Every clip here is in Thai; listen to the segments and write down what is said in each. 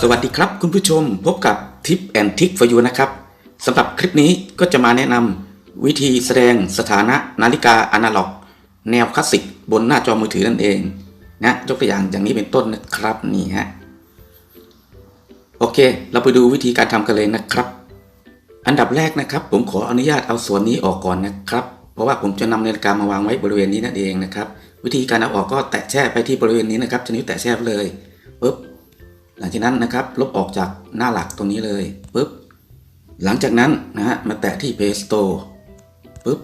สวัสดีครับคุณผู้ชมพบกับทิปแอนทิก for you นะครับสำหรับคลิปนี้ก็จะมาแนะนำวิธีแสดงสถานะนาฬิกาอนาล็อก แนวคลาสสิกบนหน้าจอมือถือนั่นเองนะยกตัวอย่างอย่างนี้เป็นต้นนะครับนี่ฮะโอเค เราไปดูวิธีการทำกันเลยนะครับ อันดับแรกนะครับ ผมขออนุญาตเอาส่วนนี้ออกก่อนนะครับ เพราะว่าผมจะนำนาฬิกามาวางไว้บริเวณนี้นั่นเองนะครับ วิธีการเอาออกก็แตะแช่ไปที่บริเวณนี้นะครับจะนิ้วแตะแช่เลยปุ๊บหลังจากนั้นนะครับลบออกจากหน้าหลักตรงนี้เลยปุ๊บหลังจากนั้นนะฮะมาแตะที่ Play Store ปุ๊บ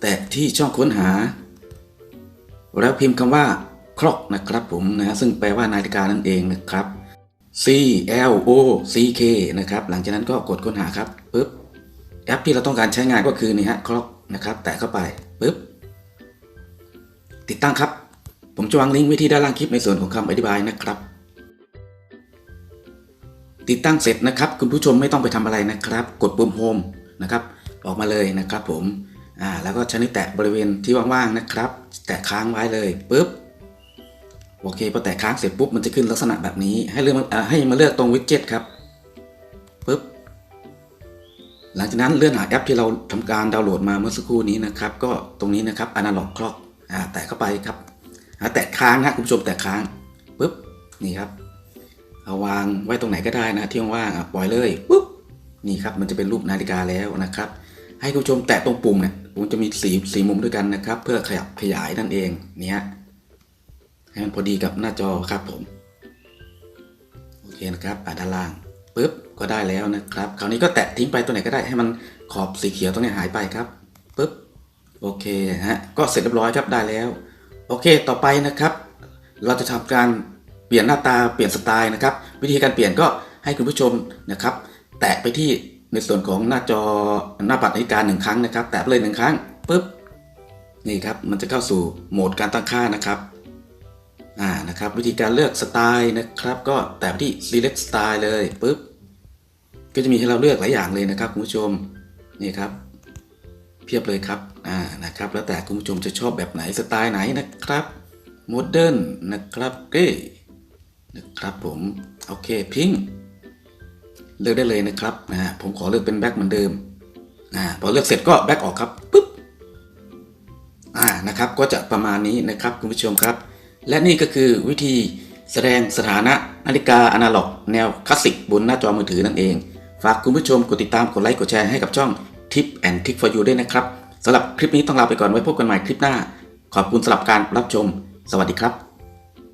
แตะที่ช่องค้นหา แล้วพิมพ์คำว่าคล็อกนะครับผมนะฮะซึ่งแปลว่านาฬิกานั่นเองนะครับ C L O C K นะครับ หลังจากนั้นก็กดค้นหาครับปุ๊บ แอปที่เราต้องการใช้งานก็คือนี่ฮะคล็อกนะครับ แตะเข้าไปปุ๊บติดตั้งครับ ผมจะวางลิงก์ไว้ที่ด้านล่างคลิปในส่วนของคำอธิบายนะครับ ติดตั้งเสร็จนะครับ คุณผู้ชมไม่ต้องไปทำอะไรนะครับ กดปุ่มโฮมนะครับออกมาเลยนะครับผมอ่าแล้วก็ใช้นิ้วแตะบริเวณที่ว่างๆนะครับ แตะค้างไว้เลยปุ๊บโอเคพอแตะค้างเสร็จปุ๊บมันจะขึ้นลักษณะแบบนี้ ให้เลือกให้มาเลือกตรงวิดเจ็ตครับ หลังจากนั้นเลื่อนหาแอปที่เราทำการดาวน์โหลดมาเมื่อสักครู่นี้นะครับ ก็ตรงนี้นะครับ Analog Clock อ่าแตะเข้าไปครับอ่าแตะค้างนะคุณผู้ชมแตะค้างปุ๊บนี่ครับเอาวางไว้ตรงไหนก็ได้นะที่ว่างปล่อยเลยปุ๊บนี่ครับมันจะเป็นรูปนาฬิกาแล้วนะครับ ให้คุณผู้ชมแตะตรงปุ่มเนี่ยผมจะมีสีสีมุมด้วยกันนะครับ เพื่อขยับขยายนั่นเองเนี่ยให้มันพอดีกับหน้าจอครับผมโอเคนะครับอะด้านล่าง ปุ๊บก็ได้แล้วนะครับ คราวนี้ก็แตะทิ้งไปตัวไหนก็ได้ให้มันขอบสีเขียวตรงนี้หายไปครับปุ๊บโอเคฮะก็เสร็จเรียบร้อยครับได้แล้ว โอเคต่อไปนะครับ เราจะทำการเปลี่ยนหน้าตาเปลี่ยนสไตล์นะครับ วิธีการเปลี่ยนก็ให้คุณผู้ชมนะครับ แตะไปที่ในส่วนของหน้าจอหน้าปัดนาฬิกาหนึ่งครั้งนะครับ แตะไปเลยหนึ่งครั้งปุ๊บนี่ครับมันจะเข้าสู่โหมดการตั้งค่านะครับ อ่านะครับวิธีการเลือกสไตล์นะครับ ก็แตะที่ select style เลยปุ๊บก็จะมีให้เราเลือกหลายอย่างเลยนะครับคุณผู้ชมนี่ครับ เพียบเลยครับอ่านะครับ แล้วแต่คุณผู้ชมจะชอบแบบไหนสไตล์ไหนนะครับโมเดิร์นนะครับเก้นะครับผมโอเคพิงเลือกได้เลยนะครับอ่าผมขอเลือกเป็นแบ็คเหมือนเดิมอ่าพอเลือกเสร็จก็แบ็คออกครับปุ๊บอ่านะครับก็จะประมาณนี้นะครับคุณผู้ชมครับ และนี่ก็คือวิธีแสดงสถานะนาฬิกาอนาล็อก แนวคลาสสิกบนหน้าจอมือถือนั่นเอง ฝากคุณผู้ชมกดติดตามกดไลค์กดแชร์ให้กับช่อง Tip and Tick for you ด้วยนะครับสำหรับคลิปนี้ต้องลาไปก่อนไว้พบกันใหม่คลิปหน้า ขอบคุณสำหรับการรับชม สวัสดีครับ